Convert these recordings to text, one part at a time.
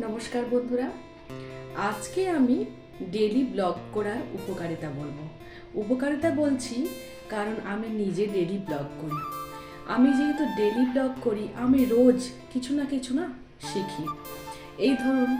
নমস্কার বন্ধুরা। আজকে আমি ডেলি ব্লগ করার উপকারিতা বলব। উপকারিতা বলছি, কারণ আমি নিজে ডেলি ব্লগ করি। আমি যেহেতু ডেলি ব্লগ করি, আমি রোজ কিছু না কিছু না শিখি। এই ধরুন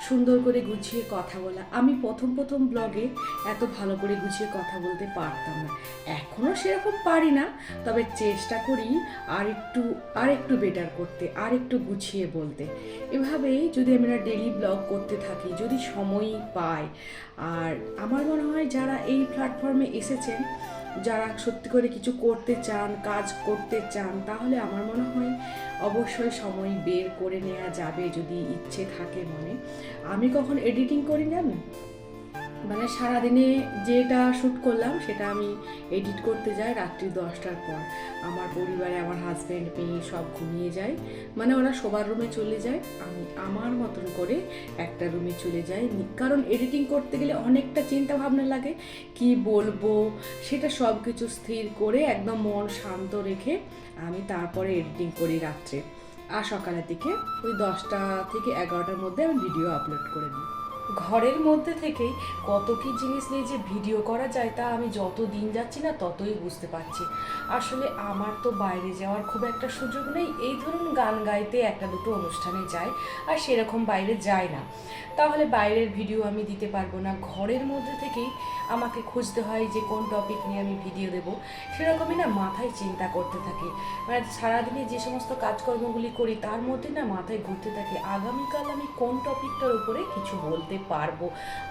সুন্দর করে গুছিয়ে কথা বলা। আমি প্রথম প্রথম ব্লগে এত ভালো করে গুছিয়ে কথা বলতে পারতাম না। এখনও সেরকম পারি না, তবে চেষ্টা করি আর একটু আর একটু বেটার করতে, আর একটু গুছিয়ে বলতে। এভাবেই যদি আমরা ডেলি ব্লগ করতে থাকি, যদি সময় পাই। আর আমার মনে হয় যারা এই প্ল্যাটফর্মে এসেছেন, যারা সত্যি করে কিছু করতে চান, কাজ করতে চান, তাহলে আমার মনে হয় অবশ্যই সময় বের করে নেওয়া যাবে যদি ইচ্ছে থাকে মনে। আমি কখন এডিটিং করি জানেন? মানে সারাদিনে যেটা শ্যুট করলাম, সেটা আমি এডিট করতে যাই রাত্রি দশটার পর। আমার পরিবারে, আমার হাজব্যান্ড মেয়ে সব ঘুমিয়ে যায়। মানে ওরা সবার রুমে চলে যায়। আমি আমার মতন করে একটা রুমে চলে যাই। কারণ এডিটিং করতে গেলে অনেকটা চিন্তা ভাবনা লাগে। কি বলব? সেটা সব কিছু স্থির করে একদম মন শান্ত রেখে আমি তারপরে এডিটিং করি রাত্রে। আর সকালের দিকে ওই দশটা থেকে এগারোটার মধ্যে আমি ভিডিও আপলোড করে দিই। ঘরের মধ্যে থেকেই কত কি জিনিস নিয়ে যে ভিডিও করা যায় তা আমি যত দিন যাচ্ছি না ততই বুঝতে পারছি। আসলে আমার তো বাইরে যাওয়ার খুব একটা সুযোগ নেই। এই ধরুন গান গাইতে একটা দুটো অনুষ্ঠানে যাই আর সেরকম বাইরে যায় না। তাহলে বাইরের ভিডিও আমি দিতে পারব না। ঘরের মধ্যে থেকেই আমাকে খুঁজতে হয় যে কোন টপিক নিয়ে আমি ভিডিও দেবো। সেরকমই না, মাথায় চিন্তা করতে থাকি। মানে সারাদিনে যে সমস্ত কাজকর্মগুলি করি তার মধ্যে না মাথায় ঘুরতে থাকে, আগামীকাল আমি কোন টপিকটার উপরে কিছু বলতে পারব,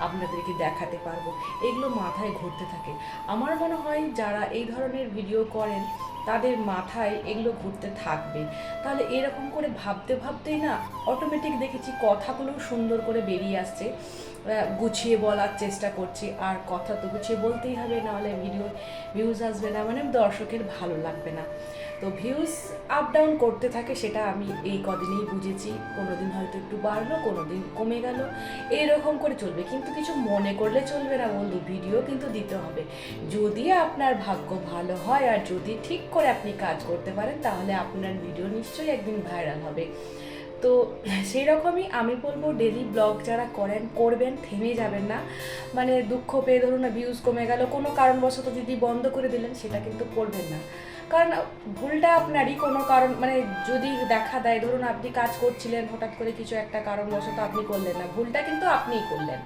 আপনাদেরকে দেখাতে পারব। এগুলো মাথায় ঘুরতে থাকে। আমার মনে হয় যারা এই ধরনের ভিডিও করেন, তাদের মাথায় এগুলো ঘুরতে থাকবে। তাহলে এরকম করে ভাবতে ভাবতেই না অটোমেটিক দেখেছি কথাগুলো সুন্দর করে বেরিয়ে আসছে। গুছিয়ে বলার চেষ্টা করছি, আর কথা তো গুছিয়ে বলতেই হবে, নাহলে ভিডিও ভিউজ আসবে না মানে দর্শকের ভালো লাগবে না। তো ভিউজ আপ ডাউন করতে থাকে সেটা আমি এই কদিনেই বুঝেছি। কোনো দিন হয়তো একটু বাড়লো কোনো দিন কমে গেল। এরকম করে চলবে। কিন্তু কিছু মনে করলে চলবে না বন্ধু ভিডিও কিন্তু দিতে হবে। যদি আপনার ভাগ্য ভালো হয় আর যদি ঠিক করে আপনি কাজ করতে পারেন, তাহলে আপনার ভিডিও নিশ্চয়ই একদিন ভাইরাল হবে। তো সেই রকমই আমি বলব ডেলি ব্লগ যারা করেন, করবেন, থেমে যাবেন না। মানে দুঃখ পেয়ে ধরুন ভিউজ কমে গেল, কোনো কারণবশত যদি বন্ধ করে দিলেন, সেটা কিন্তু করবেন না। কারণ ভুলটা আপনারই, কোনো কারণ মানে যদি দেখা দেয়, ধরুন আপনি কাজ করছিলেন, হঠাৎ করে কিছু একটা কারণবশত আপনি করলেন না, ভুলটা কিন্তু আপনিই করলেন।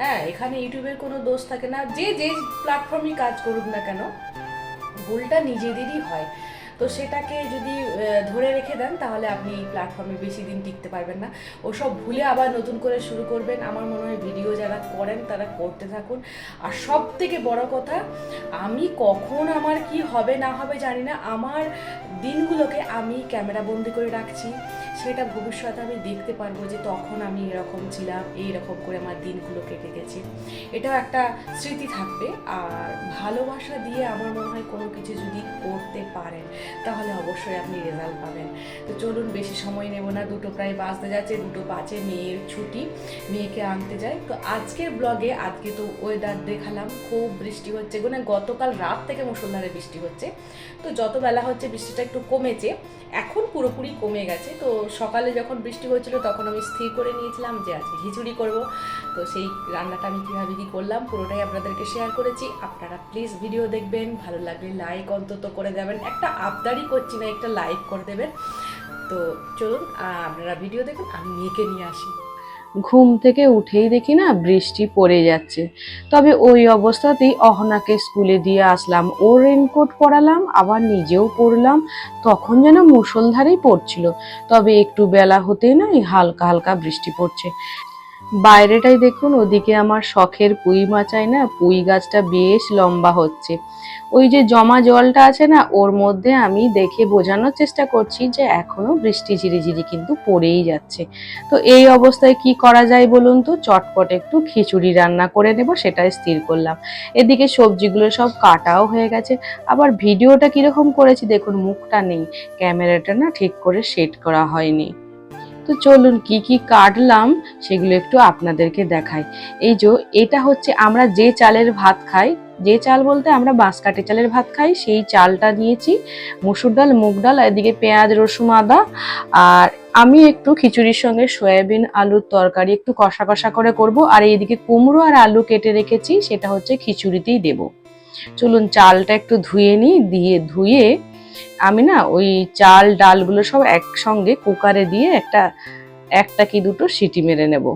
হ্যাঁ এখানে ইউটিউবের কোনো দোষ থাকে না, যে যে প্ল্যাটফর্মে কাজ করুক না কেন, ভুলটা নিজেদেরই হয়। তো সেটাকে যদি ধরে রেখে দেন, তাহলে আপনি এই প্ল্যাটফর্মে বেশি দিন টিকতে পারবেন না। ওসব ভুলে আবার নতুন করে শুরু করবেন। আমার মনে হয় ভিডিও যারা করেন, তারা করতে থাকুন। আর সব থেকে বড় কথা, আমি কখন আমার কি হবে না হবে জানি না। আমার দিনগুলোকে আমি ক্যামেরা বন্দি করে রাখছি। সেটা ভবিষ্যতে আমি দেখতে পারব যে তখন আমি এরকম ছিলাম এই রকম করে আমার দিনগুলো কেটে গেছে। এটাও একটা স্মৃতি থাকবে। আর ভালোবাসা দিয়ে আমার মনে হয় কোনো কিছু যদি করতে পারেন, তাহলে অবশ্যই আপনি রেজাল্ট পাবেন। তো চলুন, বেশি সময় নেব না, দুটো প্রায় বাঁচতে যাচ্ছে, দুটো পাঁচে মেয়ের ছুটি, মেয়েকে আনতে যাই। তো আজকের ব্লগে আজকে তো ওয়েদার দেখালাম, খুব বৃষ্টি হচ্ছে। মানে গতকাল রাত থেকে মুসলধারে বৃষ্টি হচ্ছে। তো যত বেলা হচ্ছে, বৃষ্টিটা একটু কমেছে, এখন পুরোপুরি কমে গেছে। তো সকালে যখন বৃষ্টি হয়েছিল তখন আমি স্থির করে নিয়েছিলাম যে আজকে খিচুড়ি করব। তো সেই রান্নাটা আমি কীভাবে কী করলাম পুরোটাই আপনাদেরকে শেয়ার করেছি। আপনারা প্লিজ ভিডিও দেখবেন, ভালো লাগলে লাইক অন্তত করে দেবেন। একটা আবদারই করছি না, একটা লাইক করে দেবেন। তো চলুন আপনারা ভিডিও দেখুন, আমি মেয়েকে নিয়ে আসি। ঘুম থেকে উঠেই দেখি না বৃষ্টি পড়ে যাচ্ছে। তবে ওই অবস্থাতেই অহনাকে স্কুলে দিয়ে আসলাম। ও রেনকোট পরালাম, আবার নিজেও পরলাম। তখন যেন মুসলধারেই পড়ছিল। তবে একটু বেলা হতেই না হালকা হালকা বৃষ্টি পড়ছে। বাইরেটাই দেখুন, ওদিকে আমার শখের পুঁই মাচায় না, পুঁই গাছটা বেশ লম্বা হচ্ছে। ওই যে জমা জলটা আছে না, ওর মধ্যে আমি দেখে বোঝানোর চেষ্টা করছি যে এখনও বৃষ্টি ঝিরিঝিরি কিন্তু পড়েই যাচ্ছে। তো এই অবস্থায় কি করা যায় বলুন তো? চটপট একটু খিচুড়ি রান্না করে নেব, সেটাই স্থির করলাম। এদিকে সবজিগুলো সব কাটাও হয়ে গেছে। আবার ভিডিওটা কীরকম করেছি দেখুন, মুখটা নেই। ক্যামেরাটা না ঠিক করে সেট করা হয়নি। তো চলুন কি কি কাটলাম সেগুলো একটু আপনাদেরকে দেখাই। এই যে, এটা হচ্ছে আমরা যে চালের ভাত খাই, যে চাল বলতে আমরা বাঁশকাঠি চালের ভাত খাই, সেই চালটা নিয়েছি। মুসুর ডাল, মুগ ডাল এদিকে পেঁয়াজ, রসুন, আদা। আর আমি একটু খিচুড়ির সঙ্গে সয়াবিন, আলুর তরকারি একটু কষা কষা করে করব। আর এইদিকে কুমড়ো আর আলু কেটে রেখেছি, সেটা হচ্ছে খিচুড়িতেই দেব। চলুন চালটা একটু ধুয়ে নিই, দিয়ে ধুয়ে আমি না ওই চাল, ডালগুলো সব একসঙ্গে কুকারে দিয়ে একটা একটা কি দুটো সিটি মেরে নেব।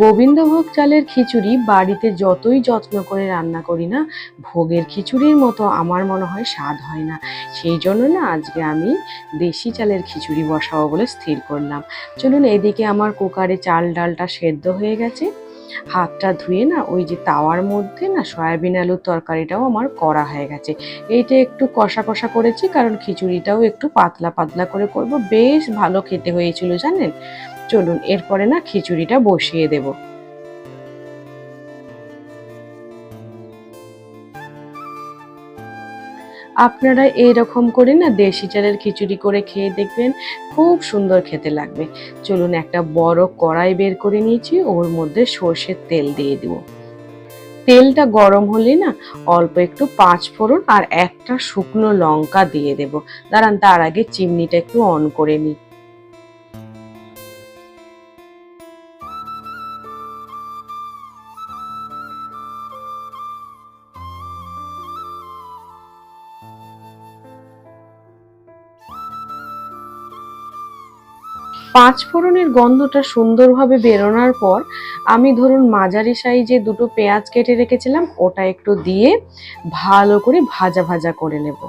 গোবিন্দভোগ চালের খিচুড়ি বাড়িতে যতই যত্ন করে রান্না করি না, ভোগের খিচুড়ির মতো আমার মনে হয় স্বাদ হয় না। সেই জন্য না আজকে আমি দেশি চালের খিচুড়ি বসাবো বলে স্থির করলাম। চলুন এদিকে আমার কুকারে চাল, ডালটা সেদ্ধ হয়ে গেছে। হাতটা ধুয়ে না ওই যে তাওয়ার মধ্যে না সয়াবিন আলুর তরকারিটাও আমার করা হয়ে গেছে। এইটা একটু কষা কষা করেছি, কারণ খিচুড়িটাও একটু পাতলা পাতলা করে করব। বেশ ভালো খেতে হয়েছিল জানেন? চলুন, এরপরে না খিচুড়িটা বসিয়ে দেব। আপনারা এইরকম করে না দেশি চালের খিচুড়ি করে খেয়ে দেখবেন খুব সুন্দর খেতে লাগবে। চলুন একটা বড় কড়াই বের করে নিয়েছি, ওর মধ্যে সর্ষের তেল দিয়ে দিব। তেলটা গরম হলে না অল্প একটু পাঁচ ফোড়ন আর একটা শুকনো লঙ্কা দিয়ে দেব। দাঁড়ান, তার আগে চিমনিটা একটু অন করে নিই। পাঁচ ফোড়নের গন্ধটা সুন্দরভাবে বেরোনোর পর আমি ধরুন মাঝারি সাইজে দুটো পেঁয়াজ কেটে রেখেছিলাম, ওটা একটু দিয়ে ভালো করে ভাজা ভাজা করে নেব।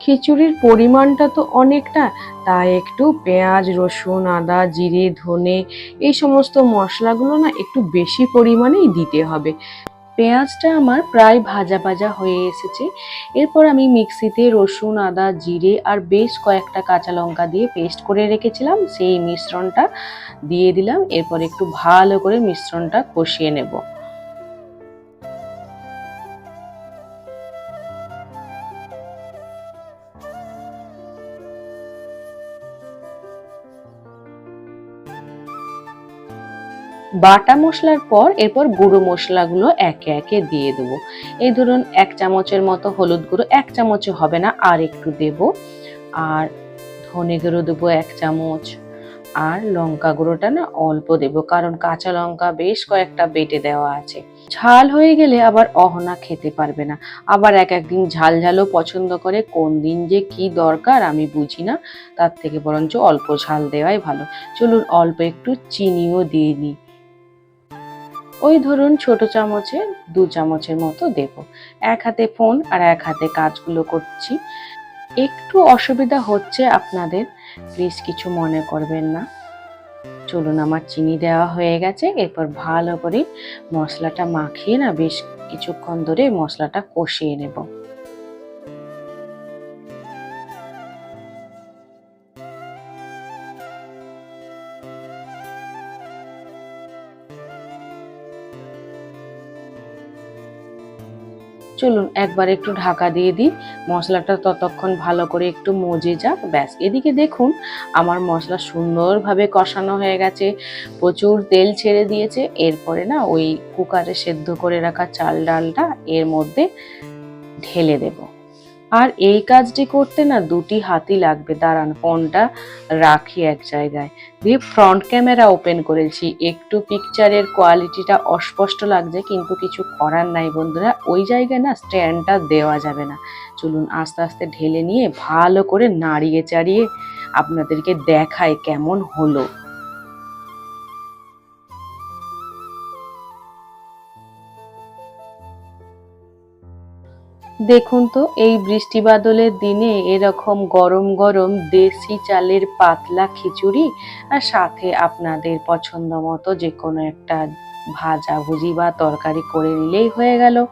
খিচুড়ির পরিমাণটা তো অনেকটা, তাই একটু পেঁয়াজ, রসুন, আদা, জিরে, ধনে, এই সমস্ত মশলাগুলো না একটু বেশি পরিমাণেই দিতে হবে। পেঁয়াজটা আমার প্রায় ভাজা ভাজা হয়ে এসেছে। এরপর আমি মিক্সিতে রসুন, আদা, জিরে আর বেশ কয়েকটা কাঁচা লঙ্কা দিয়ে পেস্ট করে রেখেছিলাম। সেই মিশ্রণটা দিয়ে দিলাম। এরপর একটু ভালো করে মিশ্রণটা কষিয়ে নেব। বাটা মশলার পর এরপর গুঁড়ো মশলাগুলো একে একে দিয়ে দেবো। এই ধরুন এক চামচের মতো হলুদ গুঁড়ো, এক চামচে হবে না, আর একটু দেব। আর ধনে গুঁড়ো দেবো এক চামচ, আর লঙ্কা গুঁড়োটা না অল্প দেব, কারণ কাঁচা লঙ্কা বেশ কয়েকটা বেটে দেওয়া আছে। ঝাল হয়ে গেলে আবার অহনা খেতে পারবে না। আবার এক একদিন ঝাল ঝালও পছন্দ করে, কোন দিন যে কি দরকার আমি বুঝি না, তার থেকে বরঞ্চ অল্প ঝাল দেওয়াই ভালো। চলুন অল্প একটু চিনিও দিয়ে নিই। ওই ধরুন ছোট চামচে দু চামচের মতো দেব। এক হাতে ফোন আর এক হাতে কাজগুলো করছি। একটু অসুবিধা হচ্ছে আপনাদের, প্লিজ কিছু মনে করবেন না। চলুন আমার চিনি দেওয়া হয়ে গেছে, এরপর ভালো করে মশলাটা মাখিয়ে না, বেশ কিছুক্ষণ ধরে মশলাটা কষিয়ে নেব। চলুন একবার একটু ঢাকা দিয়ে দিই। মশলাটা ততক্ষণ ভালো করে একটু মজে যাক। ব্যাস, এদিকে দেখুন আমার মশলা সুন্দরভাবে কষানো হয়ে গেছে। প্রচুর তেল ছেড়ে দিয়েছে। এরপরে না ওই কুকারে সেদ্ধ করে রাখা চাল ডালটা এর মধ্যে ঢেলে দেব। আর এই কাজটি করতে না দুটি হাতি লাগবে। দাঁড়ান, ফোনটা রাখি এক জায়গায়। দিয়ে ফ্রন্ট ক্যামেরা ওপেন করেছি। একটু পিকচারের কোয়ালিটিটা অস্পষ্ট লাগছে, কিন্তু কিছু করার নাই বন্ধুরা। ওই জায়গায় না স্ট্যান্ডটা দেওয়া যাবে না। চলুন আস্তে আস্তে ঢেলে নিয়ে ভালো করে নাড়িয়ে চাড়িয়ে আপনাদেরকে দেখায় কেমন হলো। দেখুন তো, এই বৃষ্টিবাদলের দিনে এরকম গরম গরম দেশি চালের পাতলা খিচুড়ি আর সাথে আপনাদের পছন্দ মতো যে কোনো একটা ভাজা ভুজি বা তরকারি করে নিলেই হয়ে গেল।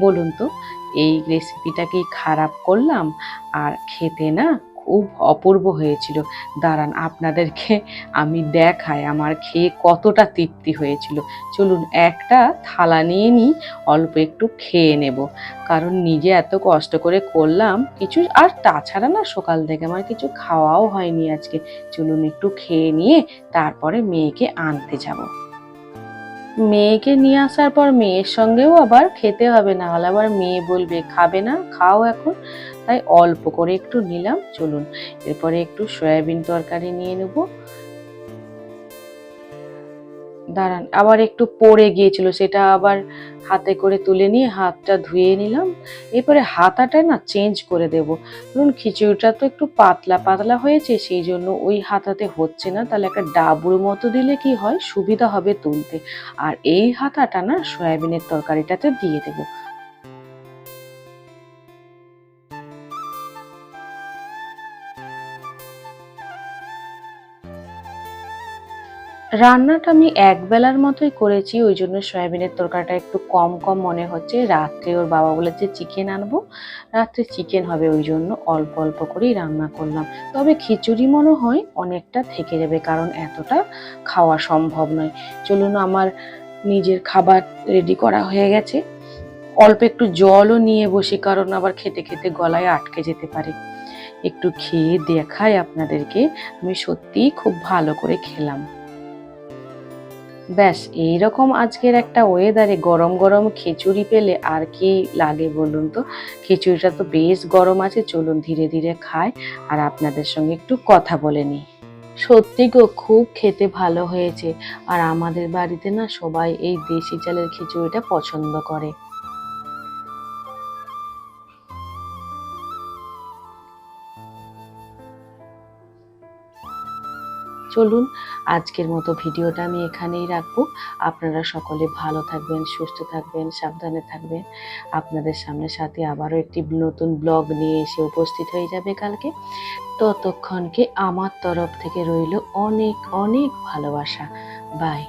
বলুন তো, এই রেসিপিটা কি খারাপ করলাম? আর খেতে না খুব অপূর্ব হয়েছিল। দাঁড়ান, আপনাদেরকে আমি দেখাই আমার খেয়ে কতটা তৃপ্তি হয়েছিল। চলুন একটা থালা নিয়ে নিই, অল্প একটু খেয়ে নেব। কারণ নিজে এত কষ্ট করে করলাম, কিছু আর তাছাড়া না সকাল থেকে আমার কিছু খাওয়াও হয়নি আজকে। চলুন একটু খেয়ে নিয়ে তারপরে মেয়েকে আনতে যাব। মেয়েকে নিয়ে আসার পর মেয়ের সঙ্গেও আবার খেতে হবে না হলে আবার মেয়ে বলবে, খাবে না, খাও এখন। তাই অল্প করে একটু নিলাম, চলুন। এরপরে একটু সয়াবিন তরকারি নিয়ে নেব। দাঁড়ান, আবার একটু পড়ে গিয়েছিল, সেটা আবার হাতে করে তুলে নিয়ে হাতটা ধুয়ে নিলাম। এরপরে হাতাটা না চেঞ্জ করে দেব। ধরুন, খিচুড়িটা তো একটু পাতলা পাতলা হয়েছে, সেই জন্য ওই হাতাতে হচ্ছে না। তাহলে একটা ডাবুর মতো দিলে কি হয়? সুবিধা হবে তুলতে। আর এই হাতাটা না সয়াবিনের তরকারিটাতে দিয়ে দেব। রান্নাটা আমি এক বেলার মতোই করেছি, ওই জন্য সয়াবিনের তরকারিটা একটু কম কম মনে হচ্ছে। রাত্রে ওর বাবা বলেছে, চিকেন আনব। রাত্রে চিকেন হবে ওই জন্য অল্প অল্প করেই রান্না করলাম। তবে খিচুড়ি মনে হয় অনেকটা থেকে যাবে, কারণ এতটা খাওয়া সম্ভব নয়। চলুন, আমার নিজের খাবার রেডি করা হয়ে গেছে। অল্প একটু জলও নিয়ে বসি, কারণ আবার খেতে খেতে গলায় আটকে যেতে পারে। একটু খেয়ে দেখাই আপনাদেরকে, আমি সত্যিই খুব ভালো করে খেলাম। ব্যাস, এইরকম আজকের একটা ওয়েদারে গরম গরম খিচুড়ি পেলে আর কি লাগে বলুন তো? খিচুড়িটা তো বেশ গরম আছে, চলুন ধীরে ধীরে খাই আর আপনাদের সঙ্গে একটু কথা বলে নিই। সত্যি গো, খুব খেতে ভালো হয়েছে। আর আমাদের বাড়িতে না সবাই এই দেশি চালের খিচুড়িটা পছন্দ করে। চলুন, আজকের মতো ভিডিওটা আমি এখানেই রাখব। আপনারা সকলে ভালো থাকবেন, সুস্থ থাকবেন, সাবধানে থাকবেন। আপনাদের সামনে সাথে আবারও একটি নতুন ব্লগ নিয়ে এসে উপস্থিত হয়ে যাবে কালকে। ততক্ষণকে আমার তরফ থেকে রইল অনেক অনেক ভালোবাসা। বাই।